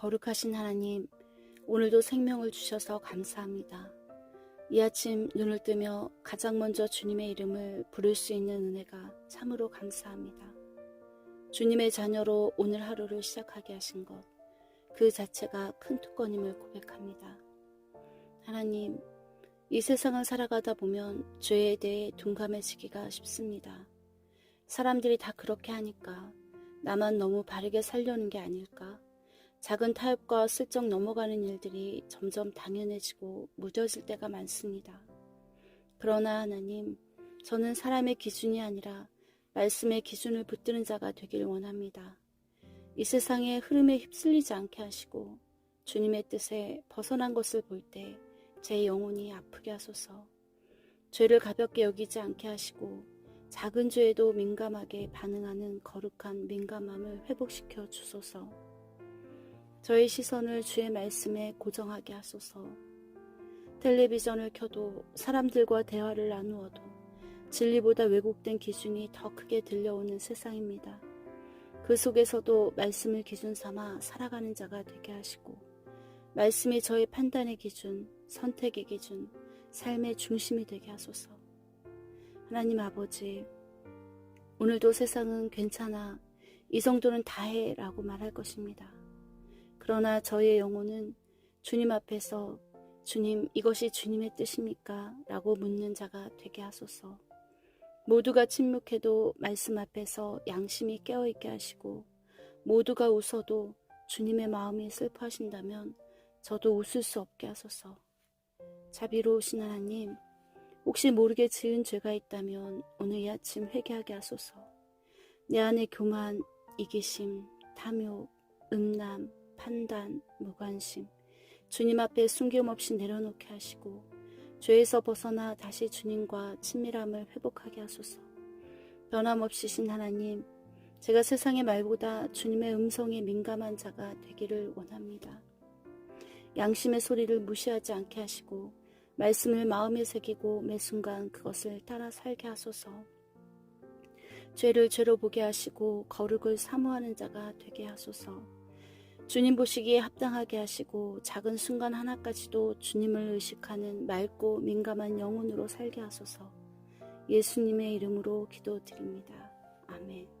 거룩하신 하나님, 오늘도 생명을 주셔서 감사합니다. 이 아침 눈을 뜨며 가장 먼저 주님의 이름을 부를 수 있는 은혜가 참으로 감사합니다. 주님의 자녀로 오늘 하루를 시작하게 하신 것, 그 자체가 큰 특권임을 고백합니다. 하나님, 이 세상을 살아가다 보면 죄에 대해 둔감해지기가 쉽습니다. 사람들이 다 그렇게 하니까 나만 너무 바르게 살려는 게 아닐까? 작은 타협과 슬쩍 넘어가는 일들이 점점 당연해지고 무뎌질 때가 많습니다. 그러나 하나님, 저는 사람의 기준이 아니라 말씀의 기준을 붙드는 자가 되길 원합니다. 이 세상의 흐름에 휩쓸리지 않게 하시고 주님의 뜻에 벗어난 것을 볼 때 제 영혼이 아프게 하소서. 죄를 가볍게 여기지 않게 하시고 작은 죄에도 민감하게 반응하는 거룩한 민감함을 회복시켜 주소서. 저의 시선을 주의 말씀에 고정하게 하소서. 텔레비전을 켜도 사람들과 대화를 나누어도 진리보다 왜곡된 기준이 더 크게 들려오는 세상입니다. 그 속에서도 말씀을 기준 삼아 살아가는 자가 되게 하시고, 말씀이 저의 판단의 기준, 선택의 기준, 삶의 중심이 되게 하소서. 하나님 아버지, 오늘도 세상은 괜찮아, 이 정도는 다해 라고 말할 것입니다. 그러나 저의 영혼은 주님 앞에서 주님, 이것이 주님의 뜻입니까? 라고 묻는 자가 되게 하소서. 모두가 침묵해도 말씀 앞에서 양심이 깨어있게 하시고, 모두가 웃어도 주님의 마음이 슬퍼하신다면 저도 웃을 수 없게 하소서. 자비로우신 하나님, 혹시 모르게 지은 죄가 있다면 오늘 이 아침 회개하게 하소서. 내 안에 교만, 이기심, 탐욕, 음란, 판단, 무관심, 주님 앞에 숨김없이 내려놓게 하시고 죄에서 벗어나 다시 주님과 친밀함을 회복하게 하소서. 변함없이신 하나님, 제가 세상의 말보다 주님의 음성에 민감한 자가 되기를 원합니다. 양심의 소리를 무시하지 않게 하시고 말씀을 마음에 새기고 매 순간 그것을 따라 살게 하소서. 죄를 죄로 보게 하시고 거룩을 사모하는 자가 되게 하소서. 주님 보시기에 합당하게 하시고 작은 순간 하나까지도 주님을 의식하는 맑고 민감한 영혼으로 살게 하소서. 예수님의 이름으로 기도드립니다. 아멘.